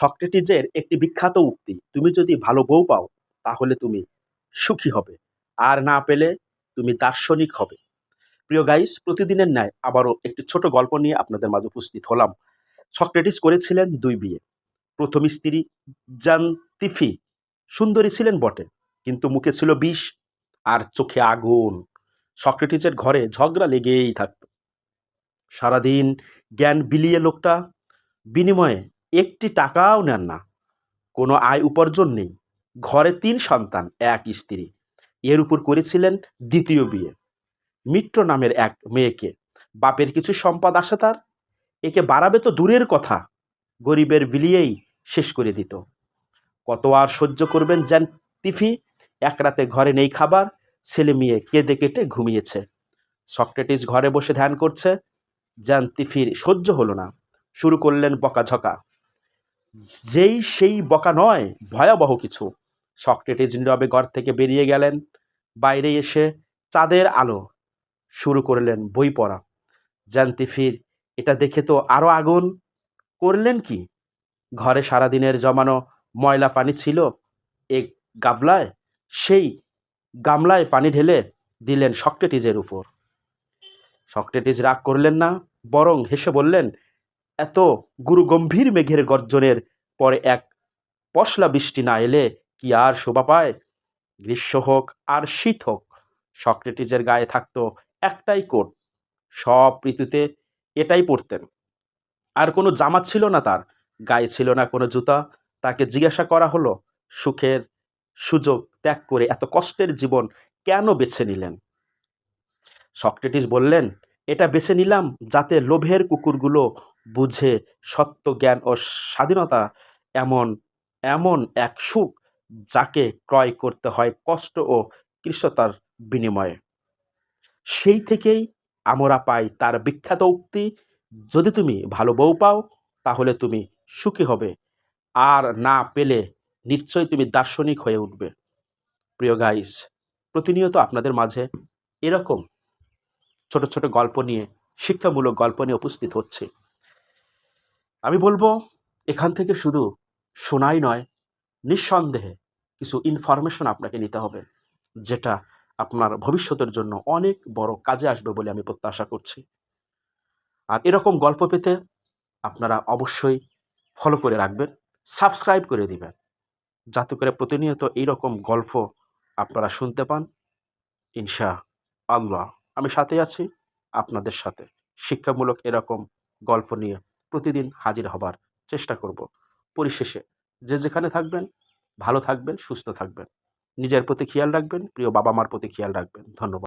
সক্রেটিজের একটি বিখ্যাত উক্তি, তুমি যদি ভালো বউ পাও, তাহলে তুমি সুখী হবে, আর না পেলে তুমি দার্শনিক হবে। প্রিয় গাইস, প্রতিদিনের ন্যায় আবারও একটি ছোট গল্প নিয়ে আপনাদের মাঝে উপস্থিত হলাম। সক্রেটিস করেছিলেন দুই বিয়ে। প্রথম স্ত্রী জান্তিফি সুন্দরী ছিলেন বটে, কিন্তু মুখে ছিল বিষ আর চোখে আগুন। সক্রেটিসের ঘরে ঝগড়া লেগেই থাকত। সারাদিন জ্ঞান বিলিয়ে লোকটা বিনিময়ে একটি টাকাও নেন না। কোনো আয় উপার্জন নেই। ঘরে তিন সন্তান, এক স্ত্রী। এর উপর করেছিলেন দ্বিতীয় বিয়ে। মিত্র নামের এক মেয়েকে। বাপের কিছু সম্পদ আসে তার। একে বাড়াবে তো দূরের কথা। গরিবের বিলিয়েই শেষ করে দিত। কত আর সহ্য করবেন যেন তিফি? এক রাতে ঘরে নেই খাবার। ছেলে মেয়ে কেঁদে কেটে ঘুমিয়েছে। সক্রেটিস ঘরে বসে ধ্যান করছে। জ্যান তিফির সহ্য হলো না। শুরু করলেন বকাঝকা। যেই সেই বকা নয়, ভয়াবহ কিছু। সক্রেটিস নীরবে ঘর থেকে বেরিয়ে গেলেন। বাইরে এসে চাঁদের আলো শুরু করলেন বই পড়া। জান্তিফির এটা দেখে তো আরও আগুন। করলেন কি? ঘরে সারাদিনের জমানো ময়লা পানি ছিল। এক গাবলায়, সেই গামলায় পানি ঢেলে দিলেন সক্রেটিজের উপর। সক্রেটিস রাগ করলেন না, বরং হেসে বললেন এত গুরু গম্ভীর মেঘের গর্জনের পরে এক পশলা বৃষ্টি না এলে কি আর শোভা পায়? গ্রীষ্ম হোক আর শীত হোক, সক্রেটিসের গায়ে থাকতো একটাই কোট। সব ঋতুতে এটাই পরতেন। আর কোনো জামা ছিল না তার, গায়ে ছিল না কোনো জুতা। তাকে জিজ্ঞাসা করা হলো, সুখের সুযোগ ত্যাগ করে এত কষ্টের জীবন কেন বেছে নিলেন? সক্রেটিস বললেন এটা বেছে নিলাম যাতে লোভের কুকুরগুলো বুঝে সত্য জ্ঞান ও স্বাধীনতা এমন এমন এক সুখ যাকে ক্রয় করতে হয় কষ্ট ও কৃষতার বিনিময়ে। সেই থেকেই আমরা পাই তার বিখ্যাত উক্তি, যদি তুমি ভালো বউ পাও, তাহলে তুমি সুখী হবে। আর না পেলে নিশ্চয়ই তুমি দার্শনিক হয়ে উঠবে। প্রিয় গাইস প্রতিনিয়ত আপনাদের মাঝে এরকম ছোট ছোট গল্প নিয়ে, শিক্ষামূলক গল্প নিয়ে উপস্থিত হচ্ছে। আমি বলব, এখান থেকে শুধু শোনাই নয়, নিঃসন্দেহে কিছু ইনফরমেশন আপনাকে নিতে হবে, যেটা আপনার ভবিষ্যতের জন্য অনেক বড় কাজে আসবে বলে আমি প্রত্যাশা করছি। আর এরকম গল্প পেতে আপনারা অবশ্যই ফলো করে রাখবেন সাবস্ক্রাইব করে দিবেন, যাতে করে প্রতিনিয়ত এইরকম গল্প আপনারা শুনতে পান। ইনশা আল্লাহ। আমি সাথে আছি, আপনাদের সাথে। শিক্ষামূলক এরকম গল্প নিয়ে প্রতিদিন হাজির হবার চেষ্টা করব। পরিশেষে, যে যেখানে থাকবেন, ভালো থাকবেন, সুস্থ থাকবেন। নিজের প্রতি খেয়াল রাখবেন, প্রিয় বাবা মার প্রতি খেয়াল রাখবেন। ধন্যবাদ।